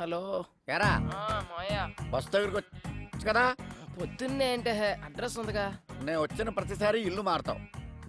Hello ఎరా? ఆ, మాయా bus దగ్గరికి వచ్చు కదా? పొద్దున్నే అంటే అడ్రస్ ఉందిగా? నేను వచ్చిన ప్రతిసారి ఇల్లు మారుతావు.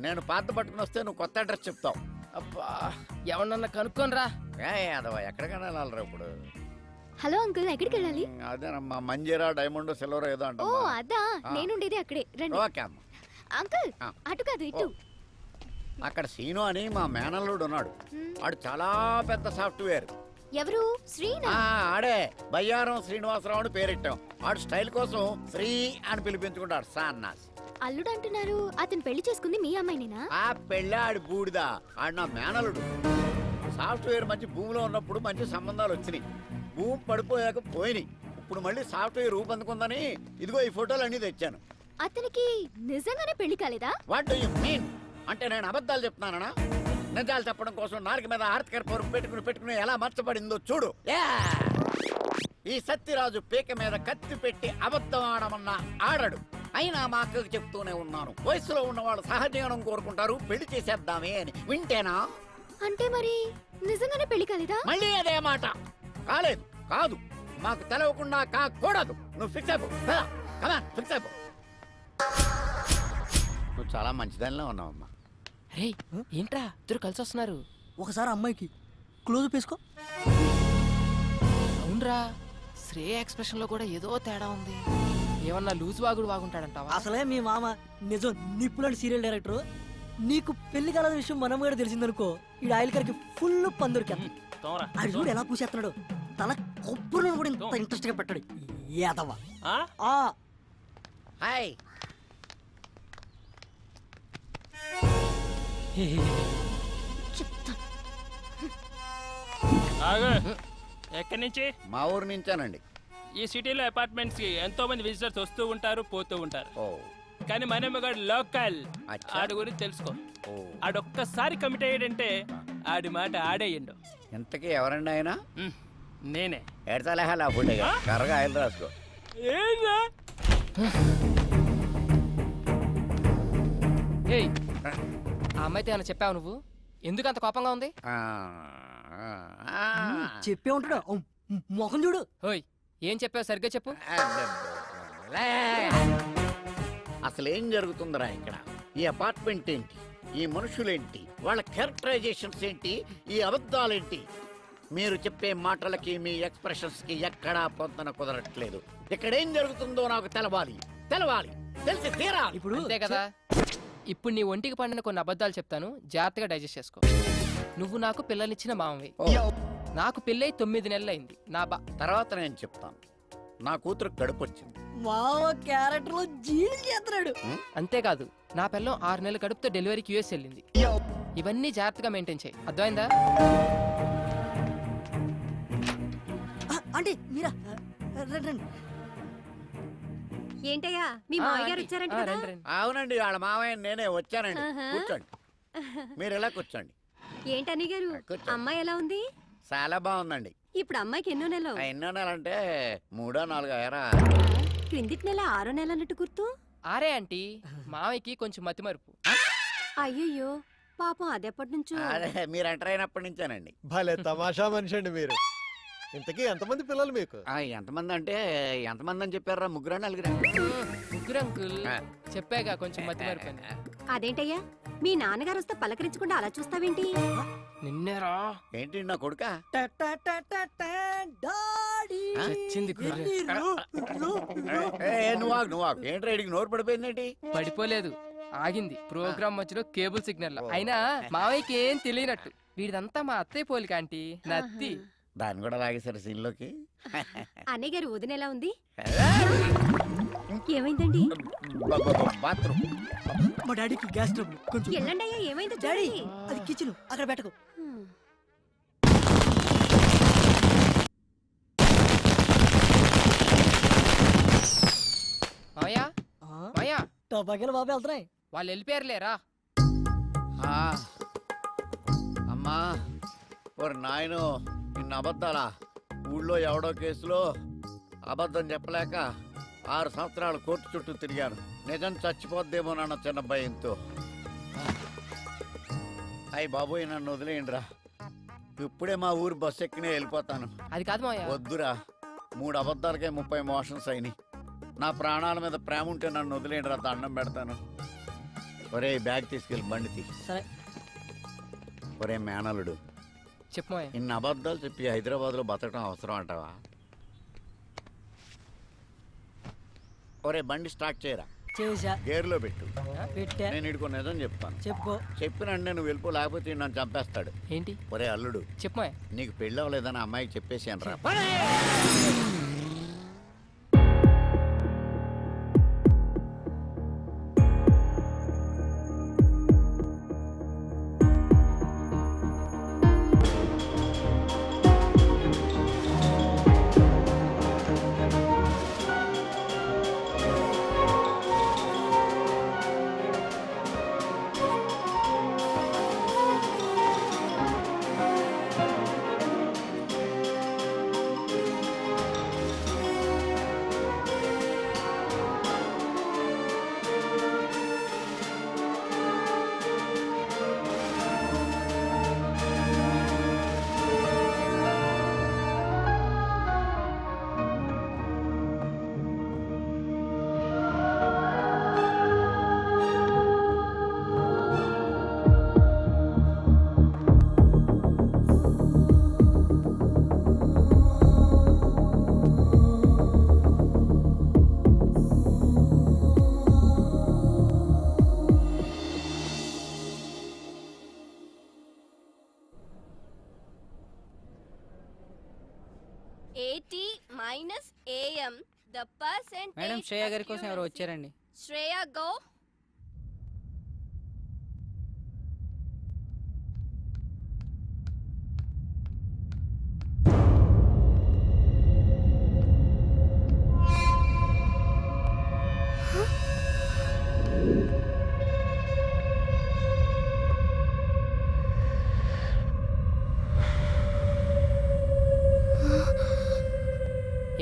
నేను పాత పట్టుకుని వస్తే నువ్వు కొత్త అడ్రస్ చెప్తావు. అబ్బా ఎవరన్నా కనుక్కోనరా? ఏ యాదవ ఎక్కడికైనా వెళ్ళాలిరా ఇప్పుడు. హలో అంకుల్ ఎక్కడికి వెళ్ళాలి? అదేనమ్మా మంజీరా డైమండ్ సిల్వర్ ఏదో ఓ అదా ఆ. నేనుండేది అక్కడే. రండి. ఓకే అమ్మ. అంకుల్ ఆ. అటు కాదు ఇటు. అక్కడ సీను అని మా మేనల్లుడు ఉన్నాడు. వాడు చాలా పెద్ద సాఫ్ట్వేర్. ఎవరు? శ్రీనా? ఆడే. బయ్యారం శ్రీనివాసరావు అని పేరెట్టాం. వాడు స్టైల్ కోసం శ్రీ అని పిలిపించుకుంటాడు సాన్నాస్ అల్లుడు అంటున్నారు అతను పెళ్ళి చేసుకుంది మీ అమ్మాయినేనా? ఆ పెళ్ళాడి బూడిద. ఆడు నా మేనలుడు సాఫ్ట్వేర్ మంచి భూమిలో ఉన్నప్పుడు మంచి సంబంధాలు వచ్చినాయి. భూమి పడిపోయాక పోయినాయి. ఇప్పుడు మళ్ళీ సాఫ్ట్వేర్ రూపొందుకుందని ఇదిగో ఈ ఫోటోలు అన్ని తెచ్చాను. అతనికి నిజంగానే పెళ్ళి కాలేదా? వాట్ డూ యు మీన్ అంటే నేను అబద్ధాలు చెప్తున్నానా నిజాలు చెప్పడం కోసం నాలుగు మీద ఆర్తికర పరుపు పెట్టుకుని పెట్టుకుని ఎలా మర్చబడిందో చూడు! ఈ సత్యరాజు పీక మీద కత్తి పెట్టి అబద్ధం ఆడమన్నా ఆడడు. అయినా మా అక్కకు చెప్తూనే ఉన్నాను. వయసులో ఉన్నవాళ్ళు సహజీవనం కోరుకుంటారు. పెళ్ళి చేసేద్దామే అని. వింటేనా? అంటే మరి నిజంగానే పెళ్ళి కాలేదా? మళ్ళీ అదే మాట. కాలేదు. కాదు. మాకు తెలవకుండా కాకూడదు. నువ్వు ఫిక్స్ అయిపో. ఫిక్స్ అయిపో. నువ్వు చాలా మంచిదానిలో ఉన్నావమ్మా. రే ఏంట్రా? ఇద్దరు కలిసి వస్తున్నారు. ఒకసారి అమ్మాయికి క్లోజ్ వేసుకో. అవునరా శ్రేయ ఎక్స్ప్రెషన్లో కూడా ఏదో తేడా ఉంది. ఏమన్నా లూజ్ వాగుడు వాగుంటాడంటావా? అసలే మీ మామ నిజం నిప్పులాంటి సీరియల్ డైరెక్టర్. నీకు పెళ్ళి కాలేద విషయం మనం కూడా తెలిసిందనుకో ఈ ఆయిల్ కరికి ఫుల్ పందురికి అది చూడు ఎలా పూసేస్తున్నాడు తల కొబ్బరి కూడా ఇంత ఇంట్రెస్ట్గా పెట్టాడు. ఏదవ్వ ఆ. హాయ్. ఆగు. ఎక్కడి నుంచి? మా ఊరు నుంచానండి. ఈ సిటీలో అపార్ట్మెంట్స్కి ఎంతో మంది విజిటర్స్ వస్తూ ఉంటారు పోతూ ఉంటారు. ఓ. కానీ మనమ్మగాడు లోకల్. అచ్చా. ఆడి గురించి తెలుసుకో. ఓ. ఆడొక్కసారి కమిట్ అయ్యాడంటే ఆడి మాట ఆడేయండు. ఇంతకీ ఎవరండి ఆయన? ఉమ్, నేనే. ఎడతలేహాలి ఆ ఫుడ్ కర్రగా ఆయిల్ రాసుకో. ఏంరా ఏయ్. ఆ అమ్మాయితో ఏమైనా చెప్పావు నువ్వు? ఎందుకు అంత కోపంగా ఉంది. చెప్పే ఉంటాడు. ఓ, మొహం చూడు. ఓయ్ ఏం చెప్పావు? సరిగ్గా చెప్పు. లే. అసలు ఏం జరుగుతుందిరా ఇక్కడ? ఈ అపార్ట్మెంట్ ఏంటి? ఈ మనుషులేంటి? వాళ్ళ క్యారెక్టరైజేషన్స్ ఏంటి? ఈ అబద్ధాలేంటి? మీరు చెప్పే మాటలకి మీ ఎక్స్ప్రెషన్స్కి ఎక్కడా పొందన కుదరట్లేదు. ఇక్కడ ఏం జరుగుతుందో నాకు తెలవాలి. తెలవాలి. తెలిసి తీరాలి. ఇప్పుడు అంతే కదా? ఇప్పుడు నీ ఒంటికి పండిన కొన్ని అబద్ధాలు చెప్తాను. జాగ్రత్తగా డైజెస్ట్ చేసుకో. నువ్వు నాకు పిల్లనిచ్చిన మామవి. నాకు పెళ్ళై తొమ్మిది నెలలు అయింది నా బా తర్వాత నేను చెప్తాను. నా కూతురు కడుపు వచ్చింది క్యారెక్టర్లో జీడి చేస్తున్నాడు అంతేకాదు నా పిల్లం ఆరు నెలల కడుపుతో డెలివరీకి యూఎస్ వెళ్ళింది. ఇవన్నీ జాగ్రత్తగా మెయింటైన్ చేయి. అర్థమైందా? ఆంటీ మీరా? రండి. ఏంటయ్యా? మీ ఆ, మావయ్య గారు ఆంటీ. వచ్చారంట కదా. అవునండి వాళ్ళ మావయ్య నేనే వచ్చానండి. కూర్చోండి. మీరు ఎలా కూర్చోండి? ఏంటని గారు. అమ్మాయి ఎలా ఉంది? చాలా బాగుందండి. ఇప్పుడు అమ్మాయికి ఎన్నో నెలలు? ఎన్నో నెలంటే మూడో నాలుగో ఎరా. క్రిందిటి నెల ఆరో నెల అన్నట్టు గుర్తు? ఆరే ఆంటీ. మామయ్యకి కొంచెం మతిమరుపు. అయ్యయ్యో పాపం అదెప్పటి నుంచో. అదే మీరు ఎంటర్ అయినప్పటి నుంచేనండి. భలే తమాషా మనిషి అండి మీరు. ఇంతకీ ఎంతమంది పిల్లలు మీకు? ఆ, ఎంతమంది అంటే ఎంతమంది అని చెప్పారా ముగ్గురు నలుగురు? ముగ్గురు అంకుల్. ఆ. చెప్పాగా కొంచెం అదేంటయ్యా? మీ నాన్నగారు వస్తే పలకరించకుండా అలా చూస్తావేంటి? నిన్నేరా? ఏంటి నా కొడుక? చచ్చింది నువ్వు ఆగు, నువ్వు ఆగు. ఏంటి రైడికి నోరు పడిపోయిందేంటి పడిపోలేదు. ఆగింది. ప్రోగ్రామ్ మధ్యలో కేబుల్ సిగ్నల్లో. అయినా మావయ్యకి ఏం తెలియనట్టు. వీడిదంతా మా అత్తయ్య పోలిక ఆంటీ. నత్తి. దాన్ని కూడా లాగేశారు సీన్లోకి. అన్నయ్య గారు వదిన ఎలా ఉంది? ఏమైందండి? బాత్రూమ్. మా డాడీకి గ్యాస్ ట్రబుల్. కొంచెం ఎల్లండి అయ్యా ఏమైందో డాడీ అది కిచెన్. అక్కడ పెట్టకు. ఆ, మావయ్య. టపాకాయలు బాబు వెళ్తున్నాయి. వాళ్ళు వెళ్ళిపోయారులేరా? ఆ, అమ్మా. ఓరి నాయను ఇన్ని అబద్ధాలా? ఊళ్ళో ఎవడో కేసులో అబద్ధం చెప్పలేక ఆరు సంవత్సరాలు కోర్టు చుట్టూ తిరిగాను. నిజం చచ్చిపోద్దేమో నాన్న చిన్న భయంతో. అయ్యి బాబోయ్ నన్ను వదిలేయండిరా. ఇప్పుడే మా ఊరు బస్సు ఎక్కినే వెళ్ళిపోతాను. అది కాదు మావయ్య. వద్దురా. మూడు అబద్ధాలకే ముప్పై మోషన్స్ అయినాయి. నా ప్రాణాల మీద ప్రేమ ఉంటే నన్ను వదిలేండిరా దండం పెడతాను. ఒరే బ్యాగ్ తీసుకెళ్ళి బండి తీ. సరే. ఒరే మేనలుడు చెప్పు మావయ్య. ఇన్ని అబద్ధాలు చెప్పి హైదరాబాద్లో బతకడం అవసరం అంటావా? ఒరే బండి స్టార్ట్ చేయరా? చేసా గేర్లో పెట్టు. పెట్టా. నేను ఇడుకో నిజం చెప్తాను. చెప్పుకో చెప్పినంటే నువ్వు వెళ్ళిపో లేకపోతే నన్ను చంపేస్తాడు. ఏంటి? ఒరే అల్లుడు. చెప్పు మావయ్య. నీకు పెళ్ళి అవ్వలేదని అమ్మాయికి చెప్పేసాను రా. శ్రేయ గారి కోసం ఎవరు వచ్చారండి. శ్రేయ గో.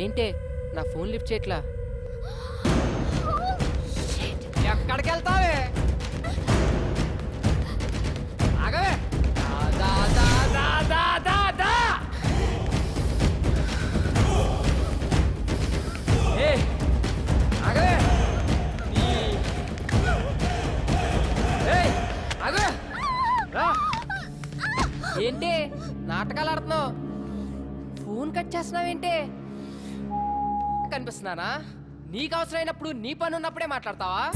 ఏంటే నా ఫోన్ లిఫ్ట్ చేయట్లా? చేస్తున్నావేంటి కనిపిస్తున్నానా? నీకు అవసరమైనప్పుడు నీ పని ఉన్నప్పుడే మాట్లాడతావా?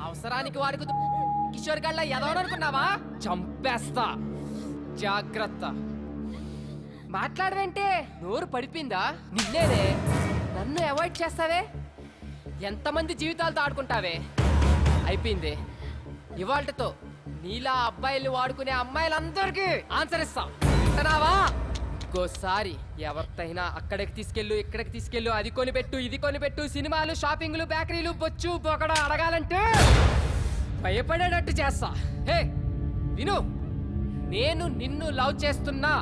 అవసరానికి వారికి కిషోర్ గళ్ళ ఎదవననుకున్నావా? చంపేస్తా. జాగ్రత్త. మాట్లాడవేంటే? నోరు పడిపోయిందా నిన్నేనే. నన్ను అవాయిడ్ చేస్తావే? ఎంతమంది జీవితాలతో ఆడుకుంటావే? అయిపోయింది. ఇవాళతో నీలా అబ్బాయిలు వాడుకునే అమ్మాయిలందరికీ ఆన్సర్ ఇస్తా. వింటున్నావా? ఇంకోసారి ఎవరితైనా అక్కడికి తీసుకెళ్ళు ఇక్కడికి తీసుకెళ్ళు అది కొనిపెట్టు ఇది కొనిపెట్టు సినిమాలు షాపింగ్లు బేకరీలు బొచ్చు బొకడ అడగాలంటే భయపడేటట్టు చేస్తా. హే విను నేను నిన్ను లవ్ చేస్తున్నా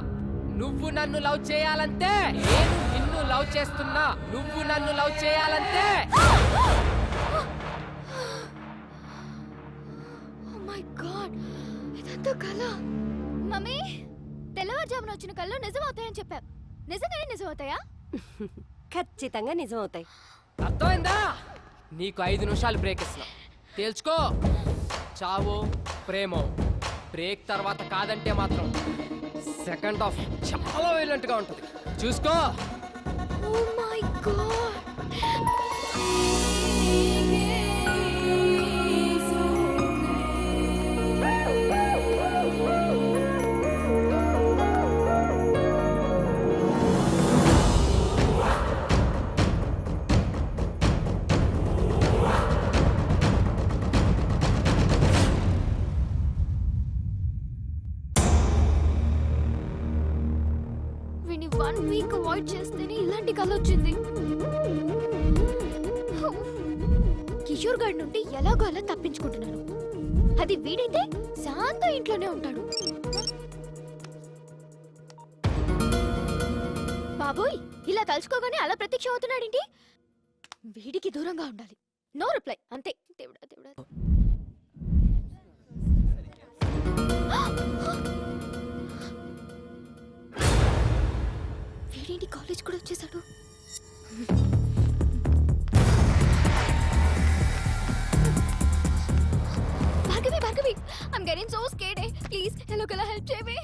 నువ్వు నన్ను లవ్ చేయాలంటే నేను నిన్ను లవ్ చేస్తున్నా నువ్వు నన్ను లవ్ చేయాలంటే. Oh మై గాడ్ ఇదంతా కళ మమ్మీ? తెల్లవారుజామున వచ్చిన కళ్ళు నిజం అవుతాయని చెప్పావు. నిజంగానే నిజం అవుతాయా ఖచ్చితంగా నిజం అవుతాయి అర్థమైందా? నీకు ఐదు నిమిషాలు బ్రేక్ ఇస్తున్నా. తేల్చుకో. చావో ప్రేమో. బ్రేక్ తర్వాత కాదంటే మాత్రం సెకండ్ హాఫ్ చాలా వైలెంట్గా ఉంటుంది. చూసుకో. My god one week avoid చేస్తేనే ఇలాంటి కళ వచ్చింది. కిషోర్ గారి నుండి ఎలాగో అలా తప్పించుకుంటున్నాను. అది వీడైతే శాంత ఇంట్లోనే ఉంటాడు. బాబోయ్ ఇలా తలుచుకోగానే అలా ప్రత్యక్షం అవుతున్నాడేంటి వీడికి దూరంగా ఉండాలి. No reply. అంతే. దేవుడా దేవుడా. వీడేంటి కాలేజ్ కూడా వచ్చేసాడు? Bhargavi Bhargavi! I'm getting so scared please ఎలాగోలా హెల్ప్ చేయవే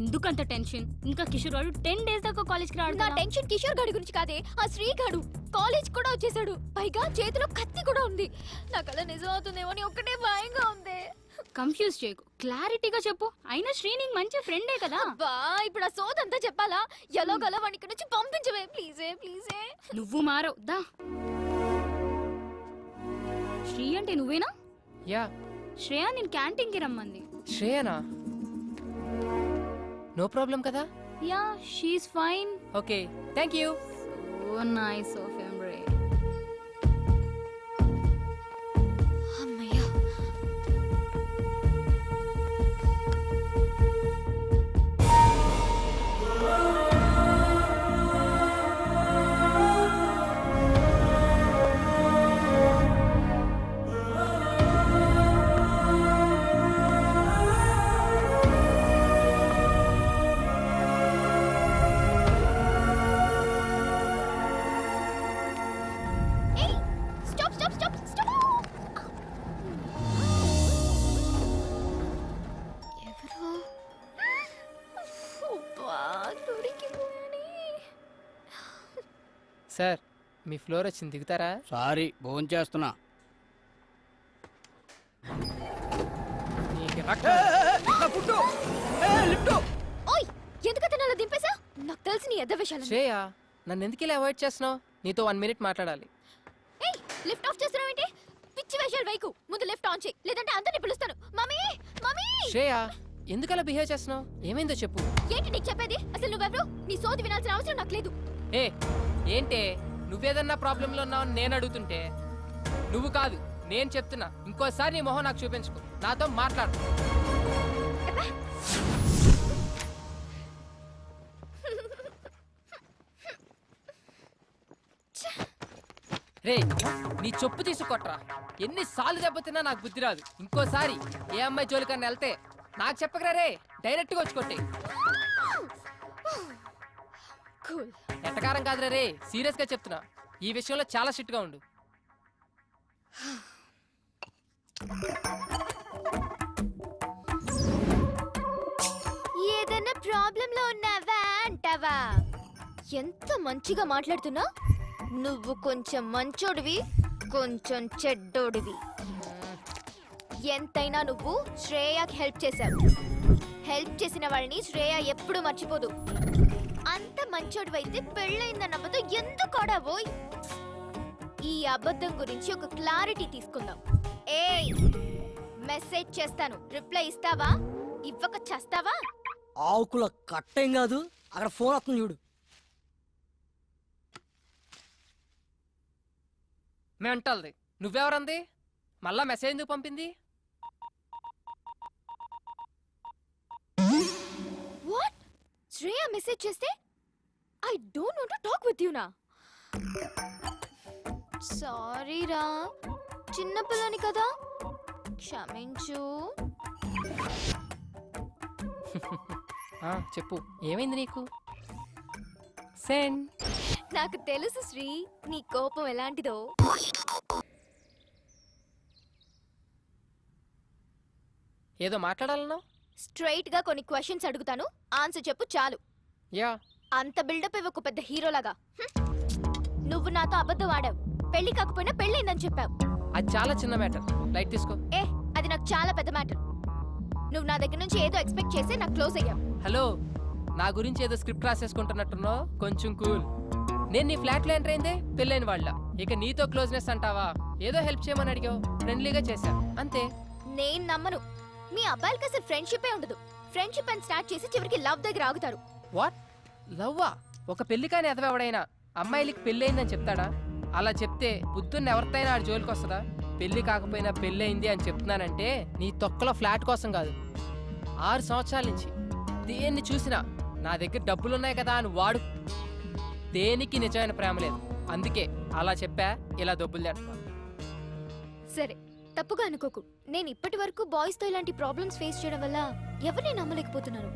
ఎందుకంత టెన్షన్? ఇంకా కిషోర్ వాడు టెన్ డేస్ దాకా కాలేజ్కి రాడు నా టెన్షన్ కిషోర్ గాడి గురించి కాదే ఆ శ్రీగాడు కాలేజ్ కూడా వచ్చేసాడు. పైగా చేతిలో కత్తి కూడా ఉంది. నాకు అలా నిజం అవుతుందేమో అని ఒక్కటే భయంగా ఉంది. కన్ఫ్యూజ్ చేయకు. క్లారిటీగా చెప్పు. అయినా శ్రీ నీకు మంచి ఫ్రెండే కదా. బా ఇప్పుడు ఆ సోదంతా చెప్పాలా? ఎలాగోలా వాడిని ఇక్కడ నుంచి పంపించవే. ప్లీజే ప్లీజే. నువ్వు మారవు. దా. శ్రీ అంటే నువ్వేనా? యా. శ్రేయ నేను క్యాంటీన్కి రమ్మంది. శ్రేయనా? నో ప్రాబ్లం కదా? Yeah she's fine okay thank you oh nice of sir me floor వచ్చింది దిగుతారా? సారీ భోజనం చేస్తున్నా. నీకు రక్తం- ఓయ్ ఎందుకు అతను అలా దింపేశా నాకు తెలిసి నీ ఎద్ద విషయాలు శ్రేయ నన్ను ఎందుకు ఇలా అవాయిడ్ చేస్తున్నావు? నీతో వన్ మినిట్ మాట్లాడాలి. ఏయ్ లిఫ్ట్ ఆఫ్ పిచ్చి వేషాలు వైకు ముందు లిఫ్ట్ ఆన్ చేయి. లేదంటే అందరిని పిలుస్తాను. Mummy mummy! శ్రేయ ఎందుకు అలా బిహేవ్ చేస్తున్నావు? ఏమైందో చెప్పు. ఏంటి నీకు చెప్పేది? అసలు నువ్వెవరు? నీ సోది వినాల్సిన అవసరం నాకు లేదు. ఏ ఏంటే? నువ్వేదన్నా ప్రాబ్లంలో ఉన్నావు నేను అడుగుతుంటే? నువ్వు కాదు నేను చెప్తున్నా. ఇంకోసారి నీ మొహం నాకు చూపించుకో. నాతో మాట్లాడు. రే నీ చెప్పు తీసుకొట్రా. ఎన్నిసార్లు దెబ్బతిన్నా నాకు బుద్ధి రాదు. ఇంకోసారి ఏ అమ్మాయి జోలికన్నా వెళ్తే నాకు చెప్పకరా రే? డైరెక్ట్గా వచ్చి కొట్టే కూల్. ఎట్టకారం కాదురా రే సీరియస్గా చెప్తున్నా. ఈ విషయంలో చాలా స్ట్రిక్ట్గా ఉండు. ఏదైనా ప్రాబ్లం లో ఉన్నావా అంటావా ఎంత మంచిగా మాట్లాడుతున్నా? నువ్వు కొంచెం మంచోడివి కొంచెం చెడ్డోడివి. ఎంతైనా నువ్వు శ్రేయకి హెల్ప్ చేశావు. హెల్ప్ చేసిన వాళ్ళని శ్రేయ ఎప్పుడు మర్చిపోదు. అంత మంచోడివైతే పెళ్ళైందన్న అబద్ధం ఎందుకు ఆడావోయ్ ఈ అబద్ధం గురించి ఒక క్లారిటీ తీసుకుందాం. ఏయ్ మెసేజ్ చేస్తాను. రిప్లై ఇస్తావా? ఇవ్వక చేస్తావా? ఆవుకుల కట్టేం కాదు అక్కడ ఫోన్ వస్తుంది చూడు. మెంటల్ది. నువ్వెవరంది? మళ్ళా మెసేజ్ ఎందుకు పంపింది? శ్రేయ మెసేజ్ చేస్తే I don't want to talk with you నా. సారీ రా చిన్నపిల్లని కదా క్షమించు. ఆ, చెప్పు ఏమైంది నీకు? సెండ్. నాకు తెలుసు శ్రీ నీ కోపం ఎలాంటిదో. ఏదో మాట్లాడాలన్నావు స్ట్రైట్గా కొన్ని క్వశ్చన్స్ అడుగుతాను. ఆన్సర్ చెప్పు చాలు. యా. అంత బిల్డప్ ఇవ్వకు పెద్ద హీరోలాగా. నువ్వు నాతో అబద్ధం ఆడావు. పెళ్ళి కాకపోయినా పెళ్ళైందని చెప్పావు. అది చాలా చిన్న మ్యాటర్. లైట్ తీసుకో. ఏ అది నాకు చాలా పెద్ద మ్యాటర్. నువ్వు నా దగ్గర నుంచి ఏదో ఎక్స్పెక్ట్ చేసి నాకు క్లోజ్ అయ్యావు. హలో నా గురించి ఏదో స్క్రిప్ట్ రాసేసుకుంటున్నట్టున్నావు? కొంచెం కూల్. నేను నీ ఫ్లాట్లో ఎంటర్ అయిందే పెళ్ళైన వాళ్ళ. ఇక నీతో క్లోజ్నెస్ అంటావా? ఏదో హెల్ప్ చేయమని అడిగావు. ఫ్రెండ్లీగా చేశా. అంతే. నేను నమ్మను. మీ అబ్బాయిలకి అసలు ఫ్రెండ్షిపే ఉండదు. ఫ్రెండ్షిప్ అని స్టార్ట్ చేసి చివరికి లవ్ దగ్గర ఆగుతారు. వాట్ లవ్వా ఒక పెళ్ళి కాని ఎదవెవడైనా అమ్మాయిలకి పెళ్ళయిందని చెప్తాడా? అలా చెప్తే బుద్ధున్న ఎవరితైనా ఆడి జోలికి వస్తుందా? పెళ్ళి కాకపోయినా పెళ్ళయింది అని చెప్తున్నానంటే నీ తొక్కలో ఫ్లాట్ కోసం కాదు. ఆరు సంవత్సరాల నుంచి దేన్ని చూసినా నా దగ్గర డబ్బులున్నాయి కదా అని వాడు దేనికి నిజమైన ప్రేమ లేదు. అందుకే అలా చెప్పా ఇలా డబ్బులు తెస్తా సరే. తప్పుగా అనుకోకు. నేను ఇప్పటి వరకు బాయ్స్తో ఇలాంటి ప్రాబ్లమ్స్ ఫేస్ చేయడం వల్ల ఎవరిని నమ్మలేకపోతున్నాను.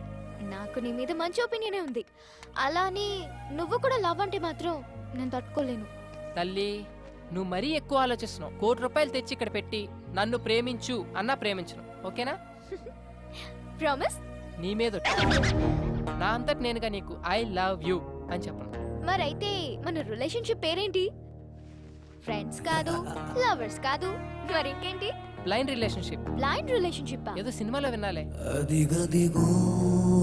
నాకు నీ మీద మంచి ఒపీనియనే ఉంది. అలా అని నువ్వు కూడా లవ్ అంటే మాత్రం నేను తట్టుకోలేను. తల్లి నువ్వు మరీ ఎక్కువ ఆలోచిస్తున్నావు. కోటి రూపాయలు తెచ్చి ఇక్కడ పెట్టి నన్ను ప్రేమించు అన్నా ప్రేమించను. ఓకేనా? ప్రామిస్ నీ మీద. నా అంతటి నేనుగా నీకు ఐ లవ్ యూ అని చెప్పను. మరైతే మన రిలేషన్షిప్ పేరేంటి? ఫ్రెండ్స్ కాదు లవర్స్ కాదు. మరి ఇంకేంటి బ్లైండ్ రిలేషన్షిప్ బ్లైండ్ రిలేషన్షిప్ ఏదో సినిమాలో వినాలే అదిగదిగో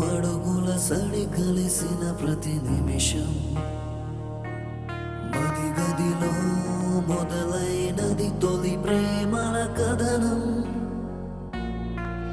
అడుగుల సడి కలిసిన ప్రతి నిమిషం. మదిగదిలో మొదలైనది తొలి ప్రేమల కథనం.